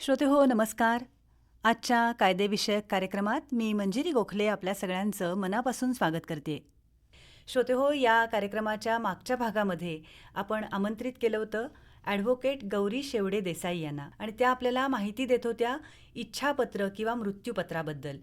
श्रोते हो नमस्कार. आजच्या कायदेविषयक कार्यक्रमात मी मंजिरी गोखले आपल्या सगळ्यांचं मनापासून स्वागत करते. श्रोते हो या कार्यक्रमाच्या मागच्या भागामध्ये आपण आमंत्रित केलं होतं ॲडव्होकेट गौरी शेवडे देसाई यांना आणि त्या आपल्याला माहिती देत होत्या इच्छापत्र किंवा मृत्यूपत्राबद्दल.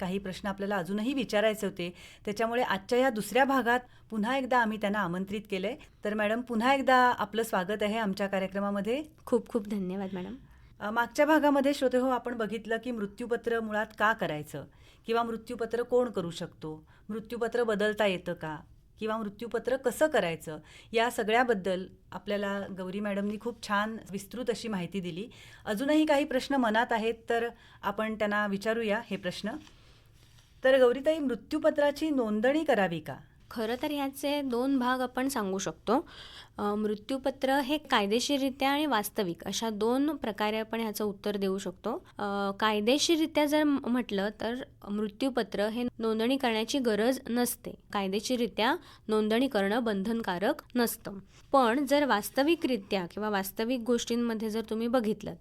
काही प्रश्न आपल्याला अजूनही विचारायचे होते त्याच्यामुळे आजच्या या दुसऱ्या भागात पुन्हा एकदा आम्ही त्यांना आमंत्रित केलं आहे तर मॅडम पुन्हा एकदा आपलं स्वागत आहे आमच्या कार्यक्रमामध्ये. खूप खूप धन्यवाद मॅडम. मागच्या भागामध्ये श्रोते हो आपण बघितलं की मृत्यूपत्र मुळात का करायचं? किंवा मृत्यूपत्र कोण करू शकतो? मृत्यूपत्र बदलता येतं का? किंवा मृत्यूपत्र कसं करायचं? या सगळ्याबद्दल आपल्याला गौरी मॅडमनी खूप छान विस्तृत अशी माहिती दिली. अजूनही काही प्रश्न मनात आहेत तर आपण त्यांना विचारूया हे प्रश्न. तर गौरीताई मृत्यूपत्राची नोंदणी करावी का? खरं तर ह्याचे दोन भाग आपण सांगू शकतो. मृत्यूपत्र हे कायदेशीररित्या आणि वास्तविक अशा दोन प्रकारे आपण ह्याचं उत्तर देऊ शकतो. कायदेशीररित्या जर म्हटलं तर मृत्यूपत्र हे नोंदणी करण्याची गरज नसते. कायदेशीररित्या नोंदणी करणं बंधनकारक नसतं. पण जर वास्तविकरित्या किंवा वास्तविक गोष्टींमध्ये जर तुम्ही बघितलं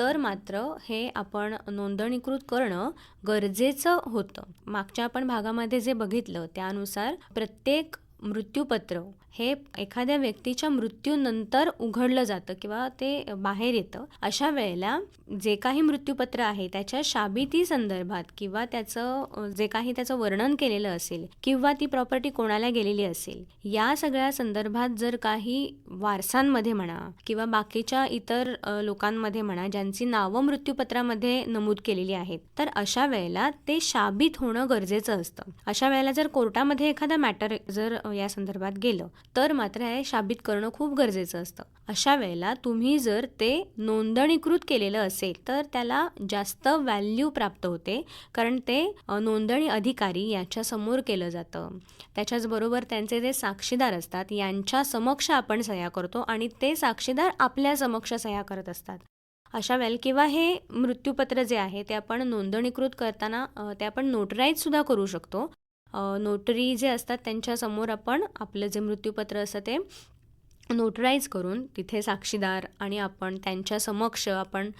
तर मात्र हे आपण नोंदणीकृत करणं गरजेचं होतं. मागच्या आपण भागामध्ये जे बघितलं त्यानुसार प्रत्येक मृत्यूपत्र. हे एखाद्या व्यक्तीच्या मृत्यूनंतर उघडलं जातं किंवा ते बाहेर येतं. अशा वेळेला जे काही मृत्यूपत्र आहे त्याच्या शाबिती संदर्भात किंवा त्याचं जे काही त्याचं वर्णन केलेलं असेल किंवा ती प्रॉपर्टी कोणाला गेलेली असेल या सगळ्या संदर्भात जर काही वारसांमध्ये म्हणा किंवा बाकीच्या इतर लोकांमध्ये म्हणा ज्यांची नावं मृत्यूपत्रामध्ये नमूद केलेली आहेत तर अशा वेळेला ते शाबित होणं गरजेचं असतं. अशा वेळेला जर कोर्टामध्ये एखादा मॅटर जर या संदर्भात गेलं. तर मात्र हे शाबित करणं खूप गरजेचं असतं. अशा वेळेला तुम्ही जर ते नोंदणीकृत केलेलं असेल तर त्याला जास्त व्हॅल्यू प्राप्त होते. कारण ते नोंदणी अधिकारी याच्यासमोर केलं जातं. त्याच्याचबरोबर त्यांचे जे साक्षीदार असतात यांच्या समक्ष आपण सह्या करतो आणि ते साक्षीदार आपल्या समक्ष सह्या करत असतात. अशा वेळेला किंवा हे मृत्यूपत्र जे आहे ते आपण नोंदणीकृत करताना ते आपण नोटराईज सुद्धा करू शकतो. नोटरी जे असतात त्यांच्यासमोर आपण आपलं जे मृत्यूपत्र असतं ते नोटराईज करून तिथे साक्षीदार आणि आपण त्यांच्या समक्ष आपण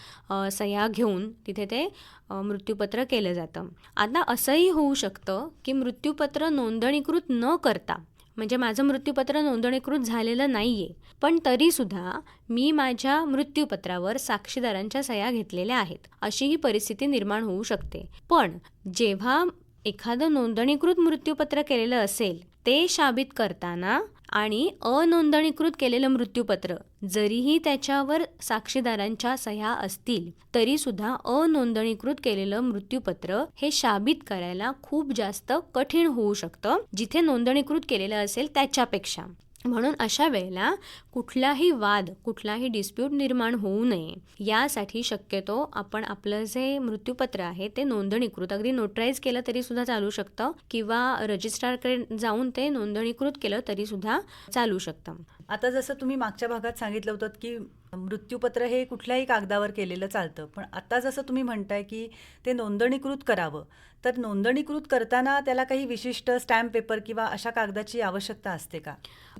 सह्या घेऊन तिथे ते मृत्यूपत्र केलं जातं. आता असंही होऊ शकतं की मृत्यूपत्र नोंदणीकृत न करता म्हणजे माझं मृत्यूपत्र नोंदणीकृत झालेलं नाही आहे पण तरीसुद्धा मी माझ्या मृत्यूपत्रावर साक्षीदारांच्या सह्या घेतलेल्या आहेत. अशी ही परिस्थिती निर्माण होऊ शकते. पण जेव्हा एखादं नोंदणीकृत मृत्यूपत्र केलेलं असेल ते शाबित करताना आणि अनोंदणीकृत केलेलं मृत्यूपत्र जरीही त्याच्यावर साक्षीदारांच्या सह्या असतील तरी सुद्धा अनोंदणीकृत केलेलं मृत्यूपत्र हे शाबित करायला खूप जास्त कठीण होऊ शकतं जिथे नोंदणीकृत केलेलं असेल त्याच्यापेक्षा. म्हणून अशा वेळेला कुठलाही वाद कुठलाही डिस्प्यूट निर्माण होऊ नये. यासाठी शक्यतो आपण आपलं जे मृत्यूपत्र आहे ते नोंदणीकृत अगदी नोटराईज केलं तरी सुद्धा चालू शकतं किंवा रजिस्ट्रारकडे जाऊन ते नोंदणीकृत केलं तरी सुद्धा चालू शकतं. आता जसं तुम्ही मागच्या भागात सांगितलं होतं की मृत्यूपत्र हे कुठल्याही कागदावर केलेलं चालतं पण आता जसं तुम्ही म्हणताय की ते नोंदणीकृत करावं तर नोंदणीकृत करताना त्याला काही विशिष्ट स्टॅम्प पेपर किंवा अशा कागदाची आवश्यकता असते का?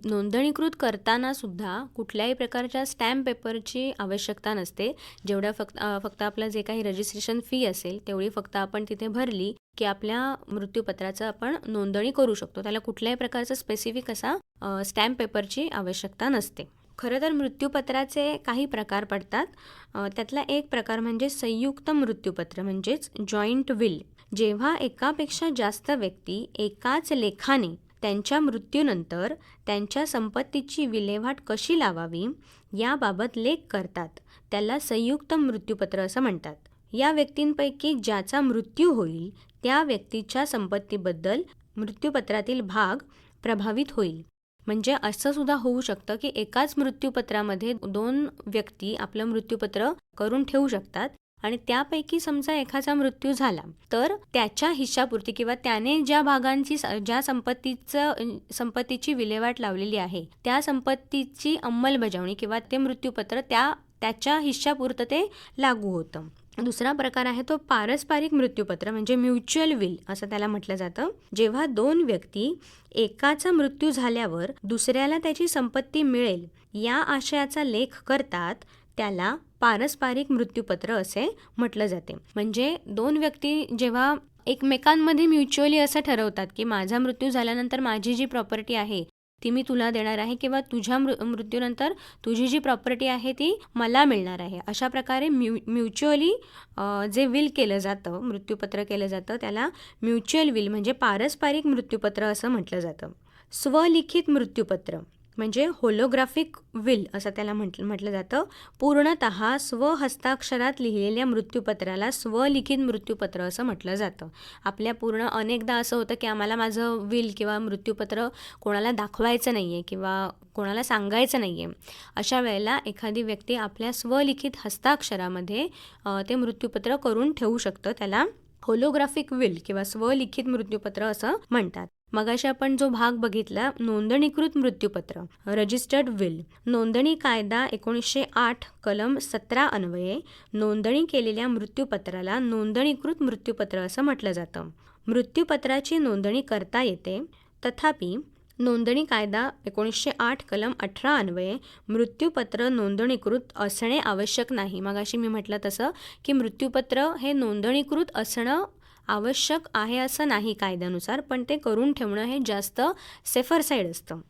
नोंदणीकृत करताना सुद्धा कुठल्याही प्रकारच्या स्टॅम्प पेपरची आवश्यकता नसते. जेवढ्या फक्त फक्त आपलं जे काही रजिस्ट्रेशन फी असेल तेवढी फक्त आपण तिथे भरली की आपल्या मृत्यूपत्राचं आपण नोंदणी करू शकतो. त्याला कुठल्याही प्रकारचं स्पेसिफिक असा स्टॅम्प पेपरची आवश्यकता नसते. खरं तर मृत्यूपत्राचे काही प्रकार पडतात. त्यातला एक प्रकार म्हणजे संयुक्त मृत्यूपत्र म्हणजेच जॉईंट विल जेव्हा एकापेक्षा जास्त व्यक्ती एकाच लेखाने त्यांच्या मृत्यूनंतर त्यांच्या संपत्तीची विल्हेवाट कशी लावावी याबाबत लेख करतात. त्याला संयुक्त मृत्यूपत्र असं म्हणतात. या व्यक्तींपैकी ज्याचा मृत्यू होईल त्या व्यक्तीच्या संपत्तीबद्दल मृत्यूपत्रातील भाग प्रभावित होईल. म्हणजे असं सुद्धा होऊ शकतं की एकाच मृत्यूपत्रामध्ये दोन व्यक्ती आपलं मृत्यूपत्र करून ठेवू शकतात आणि त्यापैकी समजा एखादा मृत्यू झाला तर त्याच्या हिश्शापुरती किंवा त्याने ज्या भागांची ज्या संपत्तीचं संपत्तीची विल्हेवाट लावलेली आहे त्या संपत्तीची अंमलबजावणी किंवा ते मृत्यूपत्र त्या त्याच्या हिश्शापुरतं ते लागू होतं. दुसरा प्रकार आहे तो पारस्परिक मृत्यूपत्र म्हणजे म्युच्युअल विल असं त्याला म्हटलं जातं. जेव्हा दोन व्यक्ती एकाचा मृत्यू झाल्यावर दुसऱ्याला त्याची संपत्ती मिळेल या आशयाचा लेख करतात त्याला पारस्परिक मृत्यूपत्र असे म्हटलं जाते. म्हणजे दोन व्यक्ती जेव्हा एकमेकांमध्ये म्युच्युअली असं ठरवतात की माझा मृत्यू झाल्यानंतर माझी जी प्रॉपर्टी आहे ती मी तुला देणार आहे. किंवा तुझ्या मृ मृत्यूनंतर तुझी जी प्रॉपर्टी आहे ती मला मिळणार आहे. अशा प्रकारे म्यु म्युच्युअली जे विल केलं जातं मृत्यूपत्र केलं जातं त्याला म्युच्युअल विल म्हणजे पारस्परिक मृत्यूपत्र असं म्हटलं जातं. स्वलिखित मृत्यूपत्र. म्हणजे होलोग्राफिक विल असं त्याला म्हटलं म्हटलं जातं. पूर्णत स्वहस्ताक्षरात लिहिलेल्या मृत्यूपत्राला स्वलिखित मृत्यूपत्र असं म्हटलं जातं. आपल्या पूर्ण अनेकदा असं होतं की आम्हाला माझं विल किंवा मृत्यूपत्र कोणाला दाखवायचं नाही आहे किंवा कोणाला सांगायचं नाही आहे अशा वेळेला एखादी व्यक्ती आपल्या स्वलिखित हस्ताक्षरामध्ये ते मृत्यूपत्र करून ठेवू शकतं. त्याला होलोग्राफिक विल किंवा स्वलिखित मृत्यूपत्र असं म्हणतात. मगाशी आपण जो भाग बघितला नोंदणीकृत मृत्यूपत्र रजिस्टर्ड विल नोंदणी कायदा एकोणीसशे आठ कलम सतरा अन्वये नोंदणी केलेल्या मृत्यूपत्राला नोंदणीकृत मृत्यूपत्र असं म्हटलं जातं. मृत्यूपत्राची नोंदणी करता येते तथापि नोंदणी कायदा एकोणीसशे आठ कलम अठरा अन्वये मृत्यूपत्र नोंदणीकृत असणे आवश्यक नाही. मगाशी मी म्हटलं तसं की मृत्यूपत्र हे नोंदणीकृत असणं आवश्यक आहे असं नाही कायद्यानुसार पण ते करून ठेवणं हे जास्त सेफर साईड असतं.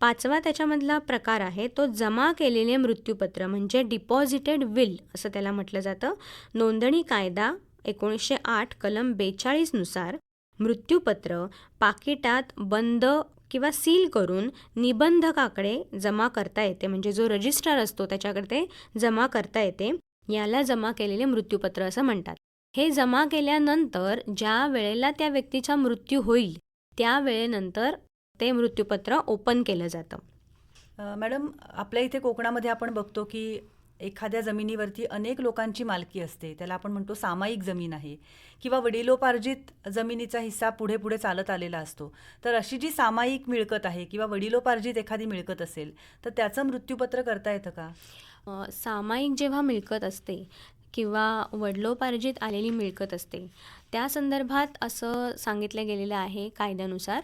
पाचवा त्याच्यामधला प्रकार आहे तो जमा केलेले मृत्यूपत्र म्हणजे डिपॉझिटेड विल असं त्याला म्हटलं जातं. नोंदणी कायदा एकोणीसशे आठ कलम बेचाळीसनुसार मृत्यूपत्र पाकिटात बंद किंवा सील करून निबंधकाकडे जमा करता येते. म्हणजे जो रजिस्ट्रार असतो त्याच्याकडे ते जमा करता येते. याला जमा केलेले मृत्यूपत्र असं म्हणतात. हे जमा केल्यानंतर ज्या वेळेला त्या व्यक्तीचा मृत्यू होईल त्या वेळेनंतर ते मृत्यूपत्र ओपन केलं जातं. मॅडम आपल्या इथे कोकणामध्ये आपण बघतो की एखाद्या जमिनीवरती अनेक लोकांची मालकी असते. त्याला आपण म्हणतो सामायिक जमीन आहे किंवा वडिलोपार्जित जमिनीचा हिस्सा पुढे पुढे चालत आलेला असतो. तर अशी जी सामायिक मिळकत आहे किंवा वडिलोपार्जित एखादी मिळकत असेल तर त्याचं मृत्यूपत्र करता येतं का? सामायिक जेव्हा मिळकत असते किंवा वडिलोपार्जित आलेली मिळकत असते. त्या संदर्भात असं सांगितलं गेलेलं आहे कायद्यानुसार.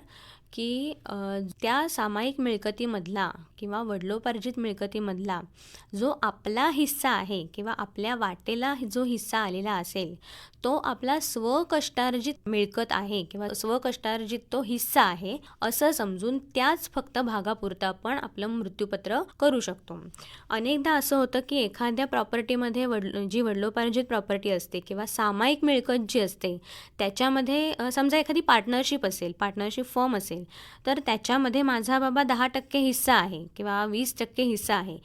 की त्या सामायिक मिळकतीमधला किंवा वडिलोपार्जित मिळकतीमधला जो आपला हिस्सा आहे किंवा आपल्या वाटेला जो हिस्सा आलेला असेल तो आपला स्वकष्टार्जित मिळकत आहे किंवा स्वकष्टार्जित तो हिस्सा आहे असं समजून त्याच फक्त भागापुरतं आपण आपलं मृत्यूपत्र करू शकतो. अनेकदा असं होतं की एखाद्या प्रॉपर्टीमध्ये वडलो जी वडिलोपार्जित प्रॉपर्टी असते किंवा सामायिक मिळकत जी असते त्याच्यामध्ये समजा एखादी पार्टनरशिप असेल पार्टनरशिप फॉर्म असेल तर त्याच्यामध्ये माझा बाबा दहा टक्के हिस्सा आहे किंवा वीस टक्के हिस्सा आहे.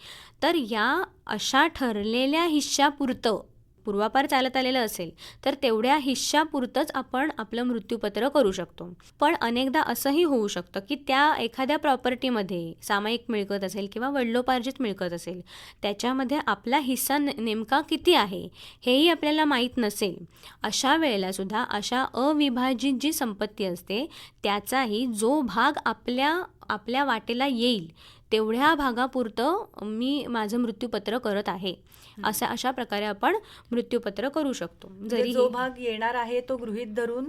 तर या अशा ठरलेल्या हिश्शापुरतं पूर्वापार चालत आलेलं असेल तर तेवढ्या हिश्शापुरतंच आपण आपलं मृत्यूपत्र करू शकतो. पण अनेकदा असंही होऊ शकतं की त्या एखाद्या प्रॉपर्टीमध्ये सामायिक मिळकत असेल किंवा वडिलोपार्जित मिळकत असेल त्याच्यामध्ये आपला हिस्सा ने- नेमका किती आहे हेही आपल्याला माहीत नसेल. अशा वेळेला सुद्धा अशा अविभाजित जी संपत्ती असते त्याचाही जो भाग आपल्या आपल्या वाटेला येईल तेवढ्या भागापुरतं मी माझं मृत्यूपत्र करत आहे. असं अशा प्रकारे आपण मृत्यूपत्र करू शकतो. म्हणजे जरी जो भाग येणार आहे तो गृहीत धरून.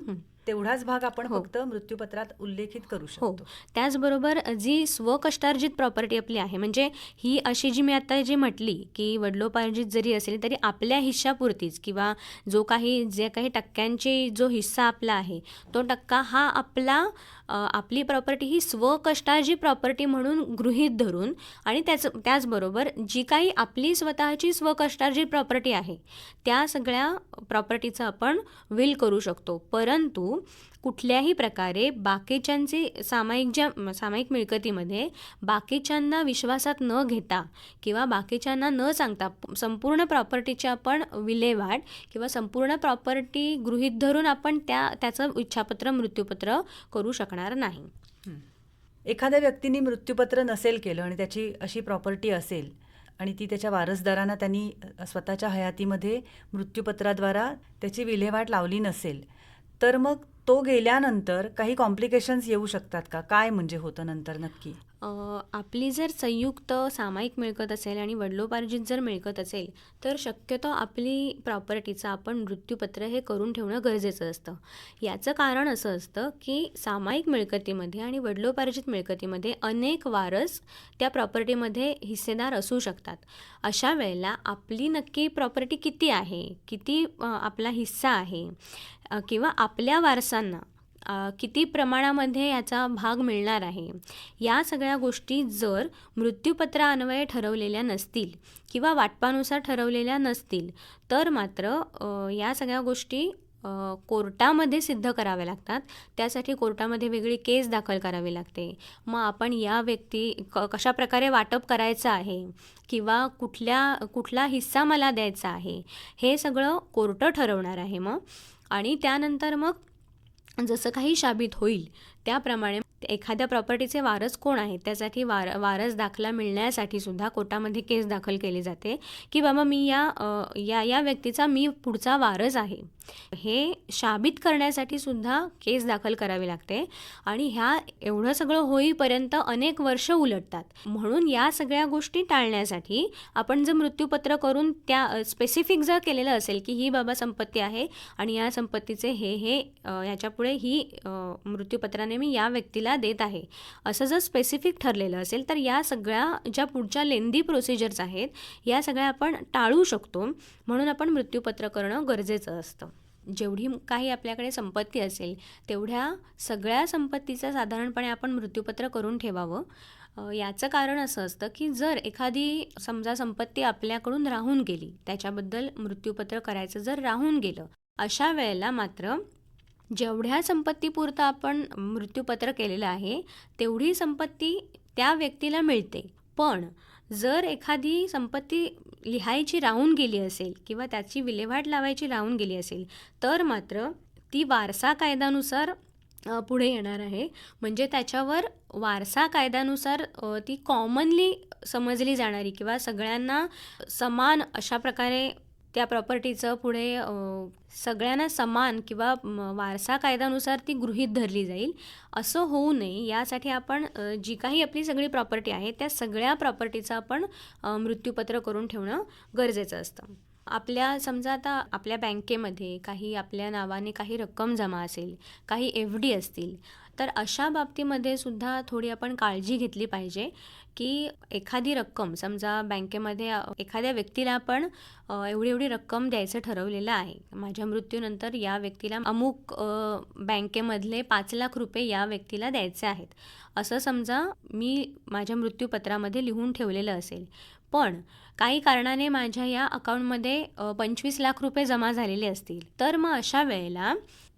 तेवढाच भाग आपण हो. फक्त मृत्यूपत्रात उल्लेखित करू हो. शकतो. त्याचबरोबर जी स्वकष्टार्जित प्रॉपर्टी आपली आहे म्हणजे ही अशी जी मी आता जी म्हटली की वडिलोपार्जित जरी असेल तरी आपल्या हिश्शापुरतीच किंवा जो काही जे काही टक्क्यांची जो हिस्सा आपला आहे तो टक्का हा आपला आपली प्रॉपर्टी ही स्वकष्टार्जित प्रॉपर्टी म्हणून गृहीत धरून आणि त्याच त्याचबरोबर जी काही आपली स्वतःची स्वकष्टार्जित प्रॉपर्टी आहे त्या सगळ्या प्रॉपर्टीचं आपण विल करू शकतो. परंतु कुठल्याही प्रकारे बाकीच्यांची सामायिक ज्या सामायिक मिळकतीमध्ये बाकीच्यांना विश्वासात न घेता किंवा बाकीच्यांना न सांगता संपूर्ण प्रॉपर्टीची आपण विल्हेवाट किंवा संपूर्ण प्रॉपर्टी गृहीत धरून आपण त्या त्याचं इच्छापत्र मृत्यूपत्र करू शकणार नाही. एखाद्या व्यक्तीने मृत्यूपत्र नसेल केलं आणि त्याची अशी प्रॉपर्टी असेल आणि ती त्याच्या वारसदारांना त्यांनी स्वतःच्या हयातीमध्ये मृत्यूपत्राद्वारा त्याची विल्हेवाट लावली नसेल तर मग तो गेल्यानंतर काही कॉम्प्लिकेशन्स येऊ शकतात का? काय म्हणजे होतं नंतर नक्की? आपली जर संयुक्त सामायिक मिळकत असेल आणि वडिलोपार्जित जर मिळकत असेल तर शक्यतो आपली प्रॉपर्टीचं आपण मृत्यूपत्र हे करून ठेवणं गरजेचं असतं. याचं कारण असं असतं की सामायिक मिळकतीमध्ये आणि वडिलोपार्जित मिळकतीमध्ये अनेक वारस त्या प्रॉपर्टीमध्ये हिस्सेदार असू शकतात. अशा वेळेला आपली नक्की प्रॉपर्टी किती आहे? किती आपला हिस्सा आहे? किंवा आपल्या वारसांना किती प्रमाणामध्ये याचा भाग मिळणार आहे या सगळ्या गोष्टी जर मृत्यूपत्रान्वये ठरवलेल्या नसतील किंवा वाटपानुसार ठरवलेल्या नसतील तर मात्र या सगळ्या गोष्टी कोर्टामध्ये सिद्ध कराव्या लागतात. त्यासाठी कोर्टामध्ये वेगळी केस दाखल करावी लागते. मग आपण या व्यक्ती क कशा प्रकारे वाटप करायचं आहे किंवा कुठल्या कुठला हिस्सा मला द्यायचा आहे हे सगळं कोर्ट ठरवणार आहे मग. आणि त्यानंतर मग जसं काही शाबित होईल त्याप्रमाणे एखाद्या प्रॉपर्टीचे वारस कोण आहेत त्यासाठी वार वारस दाखला मिळण्यासाठी सुद्धा कोर्टामध्ये केस दाखल केली जाते. की बाबा मी या या या व्यक्तीचा मी पुढचा वारस आहे. हे शाबित करण्यासाठी सुद्धा केस दाखल करावी लागते आणि ह्या एवढं सगळं होईपर्यंत अनेक वर्ष उलटतात. म्हणून या सगळ्या गोष्टी टाळण्यासाठी आपण जर मृत्यूपत्र करून त्या स्पेसिफिक जर केलेलं असेल की ही बाबा संपत्ती आहे आणि या संपत्तीचे हे हे याच्यापुढे ह्याच्यापुढे ही मृत्यूपत्राने मी या व्यक्तीला देत आहे असं जर स्पेसिफिक ठरलेलं असेल तर या सगळ्या ज्या पुढच्या लेंदी प्रोसिजर्स आहेत या सगळ्या आपण टाळू शकतो. म्हणून आपण मृत्यूपत्र करणं गरजेचं असतं. जेवढी काही आपल्याकडे संपत्ती असेल तेवढ्या सगळ्या संपत्तीचं साधारणपणे आपण मृत्यूपत्र करून ठेवावं. याचं कारण असं असतं की जर एखादी समजा संपत्ती आपल्याकडून राहून गेली त्याच्याबद्दल मृत्यूपत्र करायचं जर राहून गेलं अशा वेळेला मात्र जेवढ्या संपत्तीपुरतं आपण मृत्यूपत्र केलेलं आहे तेवढी संपत्ती त्या व्यक्तीला मिळते. पण जर एखादी संपत्ती लिहायची राहून गेली असेल किंवा त्याची विल्हेवाट लावायची राहून गेली असेल तर मात्र ती वारसा कायद्यानुसार पुढे येणार आहे. म्हणजे त्याच्यावर वारसा कायद्यानुसार ती कॉमनली समजली जाणारी किंवा सगळ्यांना समान अशा प्रकारे त्या प्रॉपर्टीचं पुढे सगळ्यांना समान किंवा वारसा कायद्यानुसार ती गृहीत धरली जाईल. असं होऊ नये. यासाठी आपण जी काही आपली सगळी प्रॉपर्टी आहे त्या सगळ्या प्रॉपर्टीचं आपण मृत्यूपत्र करून ठेवणं गरजेचं असतं. आपल्या समजा आता आपल्या बँकेमध्ये काही आपल्या नावाने काही रक्कम जमा असेल काही एफ डी असतील तर अशा बाबतीमध्ये सुद्धा थोडी आपण काळजी घेतली पाहिजे की एखादी रक्कम समजा बँकेमध्ये एखाद्या व्यक्तीला आपण एवढी एवढी रक्कम द्यायचं ठरवलेलं आहे. माझ्या मृत्यूनंतर या व्यक्तीला अमुक बँकेमधले पाच लाख रुपये या व्यक्तीला द्यायचे आहेत. असं समजा मी माझ्या मृत्यूपत्रामध्ये लिहून ठेवलेलं असेल. पण काही कारणाने माझ्या या अकाउंटमध्ये पंचवीस लाख रुपये जमा झालेले असतील. तर मग अशा वेळेला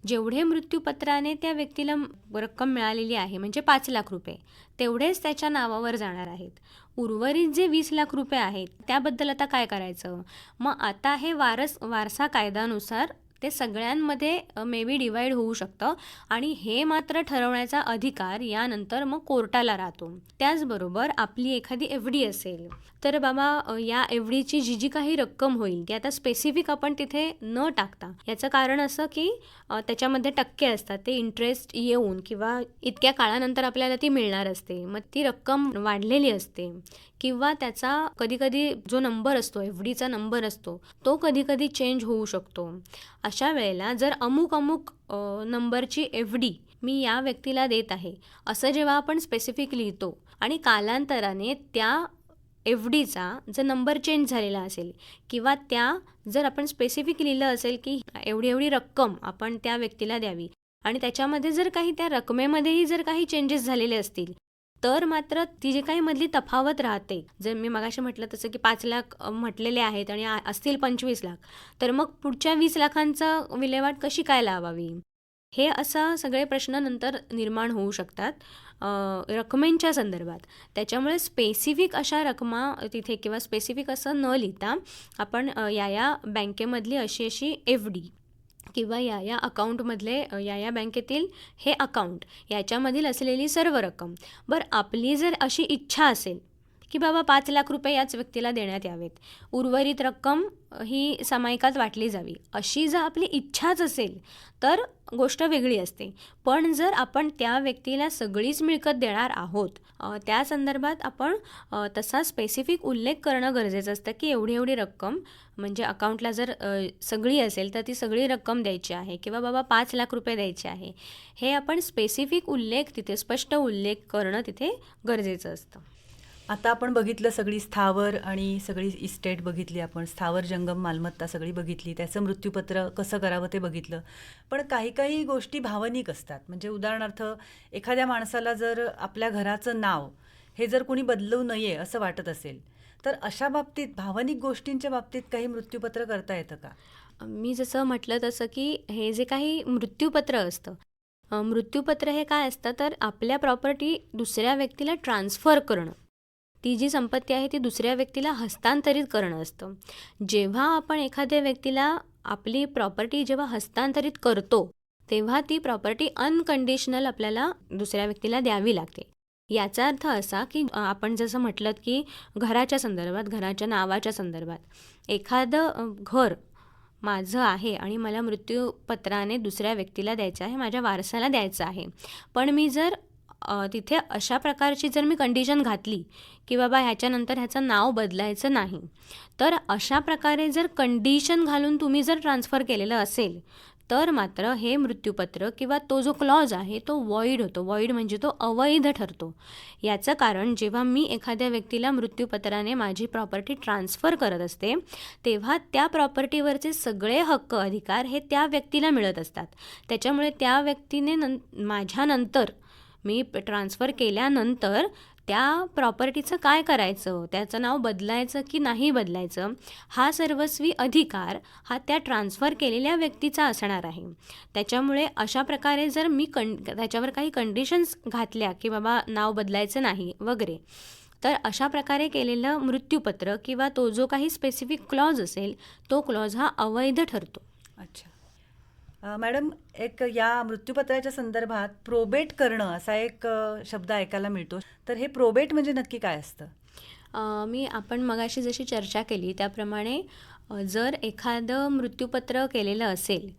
जेवढे मृत्यूपत्राने त्या व्यक्तीला रक्कम मिळालेली आहे म्हणजे पाच लाख रुपये तेवढेच त्याच्या नावावर जाणार आहेत. उर्वरित जे वीस लाख रुपये आहेत त्याबद्दल आता काय करायचं? मग आता हे वारस वारसा कायद्यानुसार ते सगळ्यांमध्ये मे बी डिवाईड होऊ शकतं. आणि हे मात्र ठरवण्याचा अधिकार यानंतर मग कोर्टाला राहतो. त्याचबरोबर आपली एखादी एफ डी असेल तर बाबा या एफ डीची जी जी काही रक्कम होईल ती आता स्पेसिफिक आपण तिथे न टाकता याचं कारण असं की त्याच्यामध्ये टक्के असतात ते इंटरेस्ट येऊन किंवा इतक्या काळानंतर आपल्याला ती मिळणार असते. मग ती रक्कम वाढलेली असते. किंवा त्याचा कधीकधी जो नंबर असतो एफ डीचा नंबर असतो तो कधीकधी चेंज होऊ शकतो. अशा वेळेला जर अमुक अमुक नंबरची एफ डी मी या व्यक्तीला देत आहे असं जेव्हा आपण स्पेसिफिक लिहितो आणि कालांतराने त्या एफ डीचा जर नंबर चेंज झालेला असेल किंवा त्या जर आपण स्पेसिफिक लिहिलं असेल की एवढी एवढी रक्कम आपण त्या व्यक्तीला द्यावी आणि त्याच्यामध्ये जर काही त्या रकमेमध्येही जर काही चेंजेस झालेले असतील तर मात्र ती जी काही मधली तफावत राहते. जर मी मगाशी म्हटलं तसं की पाच लाख म्हटलेले आहेत आणि आ- असतील पंचवीस लाख तर मग पुढच्या वीस लाखांचा विल्हेवाट कशी काय लावावी? हे असा सगळे प्रश्न नंतर निर्माण होऊ शकतात रकमेंच्या संदर्भात. त्याच्यामुळे स्पेसिफिक अशा रकमा तिथे किंवा स्पेसिफिक असं न लिहिता आपण या या बँकेमधली अशी अशी एफ डी किंवा या या अकाउंटमधले या या बँकेतील हे अकाउंट याच्यामधील असलेली सर्व रक्कम. बरं आपली जर अशी इच्छा असेल की बाबा पाच लाख रुपये याच व्यक्तीला देण्यात यावेत. उर्वरित रक्कम ही सामायिकात वाटली जावी. अशी जर आपली इच्छाच असेल तर गोष्ट वेगळी असते. पण जर आपण त्या व्यक्तीला सगळीच मिळकत देणार आहोत त्या संदर्भात आपण तसा स्पेसिफिक उल्लेख करणं गरजेचं असतं की एवढी एवढी रक्कम म्हणजे अकाउंटला जर सगळी असेल तर ती सगळी रक्कम द्यायची आहे किंवा बाबा पाच लाख रुपये द्यायचे आहे हे आपण स्पेसिफिक उल्लेख तिथे स्पष्ट उल्लेख करणं तिथे गरजेचं असतं. आता आपण बघितलं सगळी स्थावर आणि सगळी इस्टेट बघितली आपण. स्थावर जंगम मालमत्ता सगळी बघितली. त्याचं मृत्यूपत्र कसं करावं ते बघितलं. पण काही काही गोष्टी भावनिक असतात. म्हणजे उदाहरणार्थ एखाद्या माणसाला जर आपल्या घराचं नाव हे जर कोणी बदलवू नये असं वाटत असेल तर अशा बाबतीत भावनिक गोष्टींच्या बाबतीत काही मृत्यूपत्र करता येतं का? मी जसं म्हटलं तसं की हे जे काही मृत्यूपत्र असतं मृत्यूपत्र हे काय असतं? तर आपल्या प्रॉपर्टी दुसऱ्या व्यक्तीला ट्रान्सफर करणं. ती जी संपत्ती आहे ती दुसऱ्या व्यक्तीला हस्तांतरित करणं असतं. जेव्हा आपण एखाद्या व्यक्तीला आपली प्रॉपर्टी जेव्हा हस्तांतरित करतो तेव्हा ती प्रॉपर्टी अनकंडिशनल आपल्याला दुसऱ्या व्यक्तीला द्यावी लागते. याचा अर्थ असा की आपण जसं म्हटलं की घराच्या संदर्भात घराच्या नावाच्या संदर्भात एखादं घर माझं आहे आणि मला मृत्यूपत्राने दुसऱ्या व्यक्तीला द्यायचं आहे माझ्या वारसाला द्यायचं आहे. पण मी जर तिथे अशा प्रकारची जर मी कंडिशन घातली की बाबा ह्याच्यानंतर ह्याचं नाव बदलायचं नाही तर अशा प्रकारे जर कंडिशन घालून तुम्ही जर ट्रान्सफर केलेलं असेल तर मात्र हे मृत्यूपत्र किंवा तो जो क्लॉज आहे तो वॉईड होतो. वॉईड म्हणजे तो अवैध ठरतो. याचं कारण जेव्हा मी एखाद्या व्यक्तीला मृत्यूपत्राने माझी प्रॉपर्टी ट्रान्सफर करत असते तेव्हा त्या प्रॉपर्टीवरचे सगळे हक्क अधिकार हे त्या व्यक्तीला मिळत असतात. त्याच्यामुळे त्या व्यक्तीने नं माझ्यानंतर मी ट्रान्सफर केल्यानंतर त्या प्रॉपर्टीचं काय करायचं? त्याचं नाव बदलायचं की नाही बदलायचं? हा सर्वस्वी अधिकार हा त्या ट्रान्सफर केलेल्या व्यक्तीचा असणार आहे. त्याच्यामुळे अशा प्रकारे जर मी कं त्याच्यावर काही कंडिशन्स घातल्या की बाबा नाव बदलायचं नाही वगैरे तर अशा प्रकारे केलेलं मृत्यूपत्र किंवा तो जो काही स्पेसिफिक क्लॉज असेल तो क्लॉज हा अवैध ठरतो. अच्छा. मॅडम एक या मृत्यूपत्राच्या संदर्भात प्रोबेट करणं असा एक शब्द ऐकायला मिळतो. तर हे प्रोबेट म्हणजे नक्की काय असतं? मी आपण मगाशी जशी चर्चा केली त्याप्रमाणे जर एखादं मृत्यूपत्र केलेलं असेल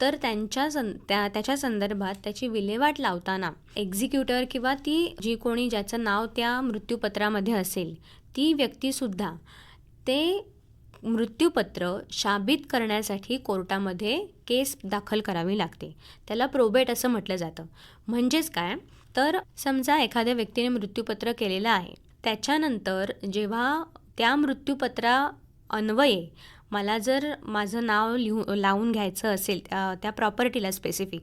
तर त्यांच्या सं त्या त्याच्या संदर्भात त्याची विल्हेवाट लावताना एक्झिक्युटर किंवा ती जी कोणी ज्याचं नाव त्या मृत्यूपत्रामध्ये असेल ती व्यक्तीसुद्धा ते मृत्यूपत्र शाबित करण्यासाठी कोर्टामध्ये केस दाखल करावी लागते. त्याला प्रोबेट असं म्हटलं जातं. म्हणजेच काय? तर समजा एखाद्या व्यक्तीने मृत्यूपत्र केलेलं आहे. त्याच्यानंतर जेव्हा त्या मृत्यूपत्रा अन्वये मला जर माझं नाव लिहू लावून घ्यायचं असेल त्या त्या प्रॉपर्टीला स्पेसिफिक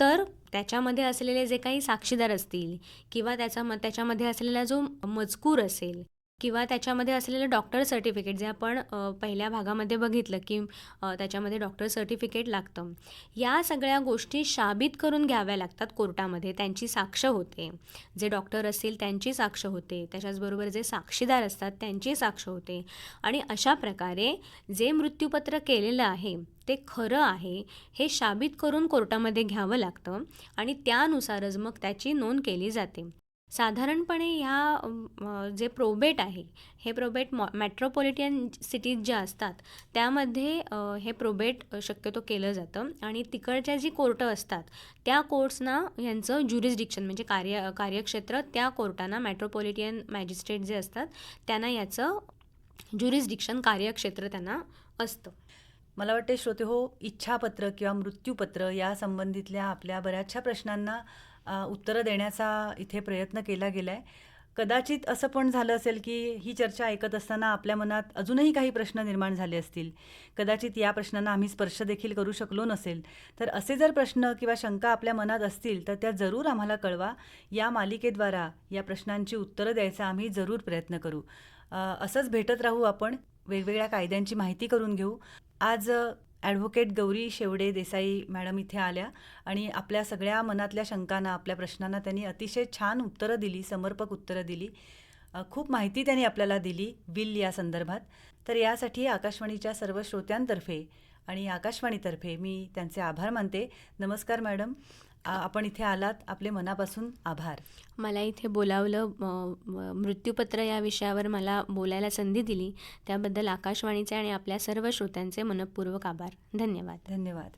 तर त्याच्यामध्ये असलेले जे काही साक्षीदार असतील किंवा त्याचा म त्याच्यामध्ये असलेला जो मजकूर असेल किंवा त्याच्यामध्ये असलेलं डॉक्टर सर्टिफिकेट जे आपण पहिल्या भागामध्ये बघितलं की त्याच्यामध्ये डॉक्टर सर्टिफिकेट लागतं. या सगळ्या गोष्टी शाबित करून घ्याव्या लागतात कोर्टामध्ये त्यांची साक्ष होते. जे डॉक्टर असतील त्यांची साक्ष होते. त्याच्याचबरोबर जे साक्षीदार असतात त्यांची साक्ष होते. आणि अशा प्रकारे जे मृत्यूपत्र केलेलं आहे ते खरं आहे हे शाबित करून कोर्टामध्ये घ्यावं लागतं आणि त्यानुसारच मग त्याची नोंद केली जाते. साधारणपणे ह्या जे प्रोबेट आहे हे प्रोबेट मॉ मेट्रोपॉलिटन सिटीज ज्या असतात त्यामध्ये हे प्रोबेट शक्यतो केलं जातं. आणि तिकडच्या जी कोर्टं असतात त्या कोर्ट्सना यांचं ज्युरिस्डिक्शन म्हणजे कार्य कार्यक्षेत्र त्या कोर्टांना मेट्रोपॉलिटन मॅजिस्ट्रेट जे असतात त्यांना याचं ज्युरिस्डिक्शन कार्यक्षेत्र त्यांना असतं. मला वाटते श्रोते हो इच्छापत्र किंवा मृत्यूपत्र या संबंधितल्या आपल्या बऱ्याचशा प्रश्नांना उत्तरं देण्याचा इथे प्रयत्न केला गेला आहे कदाचित असं पण झालं असेल की ही चर्चा ऐकत असताना आपल्या मनात अजूनही काही प्रश्न निर्माण झाले असतील. कदाचित या प्रश्नांना आम्ही स्पर्श देखील करू शकलो नसेल. तर असे जर प्रश्न किंवा शंका आपल्या मनात असतील तर त्या जरूर आम्हाला कळवा. या मालिकेद्वारा या प्रश्नांची उत्तरं द्यायचा आम्ही जरूर प्रयत्न करू. असंच भेटत राहू आपण. वेगवेगळ्या कायद्यांची माहिती करून घेऊ. आज ॲडव्होकेट गौरी शेवडे देसाई मॅडम इथे आल्या आणि आपल्या सगळ्या मनातल्या शंकांना आपल्या प्रश्नांना त्यांनी अतिशय छान उत्तरं दिली समर्पक उत्तरं दिली. खूप माहिती त्यांनी आपल्याला दिली बिल या संदर्भात. तर यासाठी आकाशवाणीच्या सर्व श्रोत्यांतर्फे आणि आकाशवाणीतर्फे मी त्यांचे आभार मानते. नमस्कार मॅडम. आपण इथे आलात. आपले मनापासून आभार. मला इथे बोलावलं मृत्यूपत्र या विषयावर मला बोलायला संधी दिली. त्याबद्दल आकाशवाणीचे आणि आपल्या सर्व श्रोत्यांचे मनपूर्वक आभार. धन्यवाद. धन्यवाद.